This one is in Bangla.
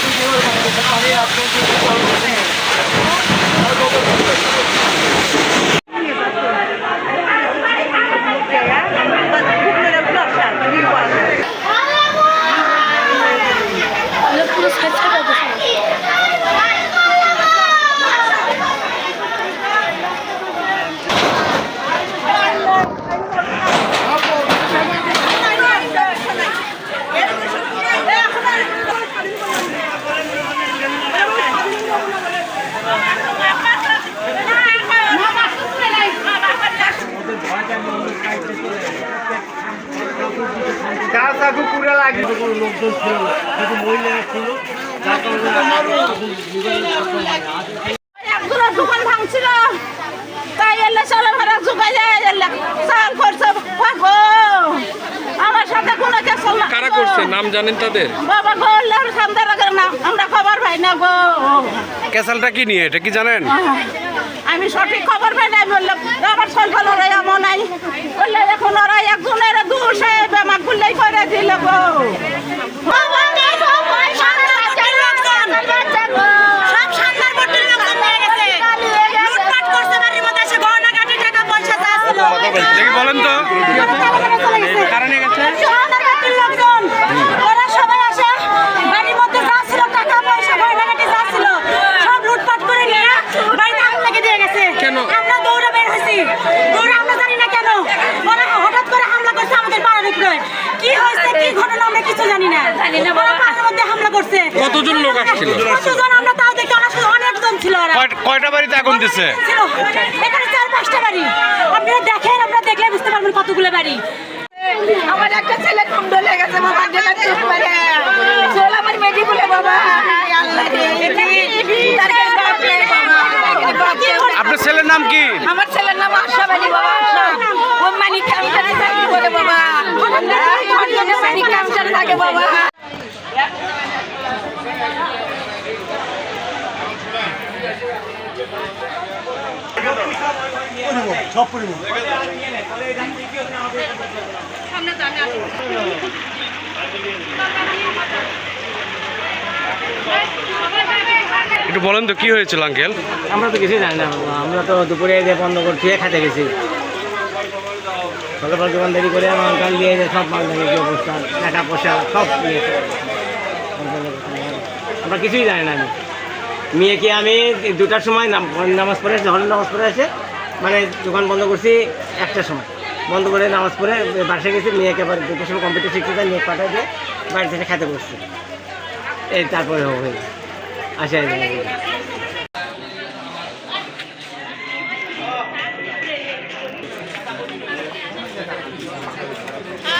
आपको केवल हमारे आपको চাকু পুরে লাগে লোকজন ছিল শুধু মহিলা ছিল যার কারণে একগুলো দোকান ভাঙছিল। তাই এলে চলে ভাড়া জুগাই যায় এলে চাল করছে ভাগো আমার সাথে কোনো কেস না। কারা করছে? নাম জানেন তাদের? বাবা গো আল্লাহর সামনে রাখে না আমরা খবর পাই না গো। ক্যাসালটা কি নিয়ে? এটা কি জানেন? আমি সঠিক খবর পাই নাই বললাম আমার সলফল ওরা এমন নাই। বললে এখন ওরা একজনের দুশে বেমার গুল্লাই করে দিল গো সব সান্দার ভর্তির লোকজন নিয়ে গেছে লুটপাট করছে বাড়ির মধ্যে এসে গহনা কাটি টাকা পয়সা যা ছিল দেখি বলেন তো কারা নিয়ে গেছে সান্দার ভর্তির লোকজন ওরা সবাই আসে বাড়ির মধ্যে যা ছিল টাকা পয়সা গহনা কাটি যা ছিল সব লুটপাট করে নিয়ে বাড়িতে আগুন লাগিয়ে দিয়ে গেছে কেন? আমরা দৌড়ে বের হয়েছি দৌড়ে আমরা জানি না কেন ওরা হঠাৎ করে হামলা করছে আমাদের পাড়ার উপরে কি হয়েছে কি ঘটনা আমরা কিছু জানি না। জানি না ওরা মধ্যে হামলা করছে। কতজন লোক আসছিল? কতজন আমরা তাও দেখি অনেকজন ছিল ওরা। কয়টা বাড়িতে আগুন দিছে? এখানে চার পাঁচটা বাড়ি। আপনারা দেখেন আপনারা দেখলে বুঝতে পারবেন কতগুলো বাড়ি। আমার একটা ছেলে কুন্ড লেগেছে বাবা। গেলে চুপ চল আমার মেডি বলে বাবা। আল্লাহ রে। তার কাছে বাপ রে বাবা। আপনার ছেলের নাম কি? আমার ছেলের নাম আশা বাড়ি বাবা। একটু বলেন তো, কি হয়েছিল, আঙ্কেল? আমরা তো কিছুই জানি না, আমরা তো দুপুরে যে বন্ধ করে খেয়ে খেতে গেছি। সকালবেলা দোকানদারি করে আমার গান দিয়ে সব মাল লাগে কি অবস্থা? টাকা পয়সা সব নিয়েছে আমরা কিছুই জানি না আমি। মেয়েকে আমি দুটার সময় নাম- নামাজ পড়ে হলের নামাজ পড়ে এসে মানে দোকান বন্ধ করছি একটার সময়। বন্ধ করে নামাজ পড়ে বাসায় গেছি, মেয়েকে আবার দুটোর সময় কম্পিউটার শিখতে যায়, মেয়ে পাঠাই দিয়ে বাড়ি থেকে খেতে বসছি। এই তারপরে হয়ে আসে はい。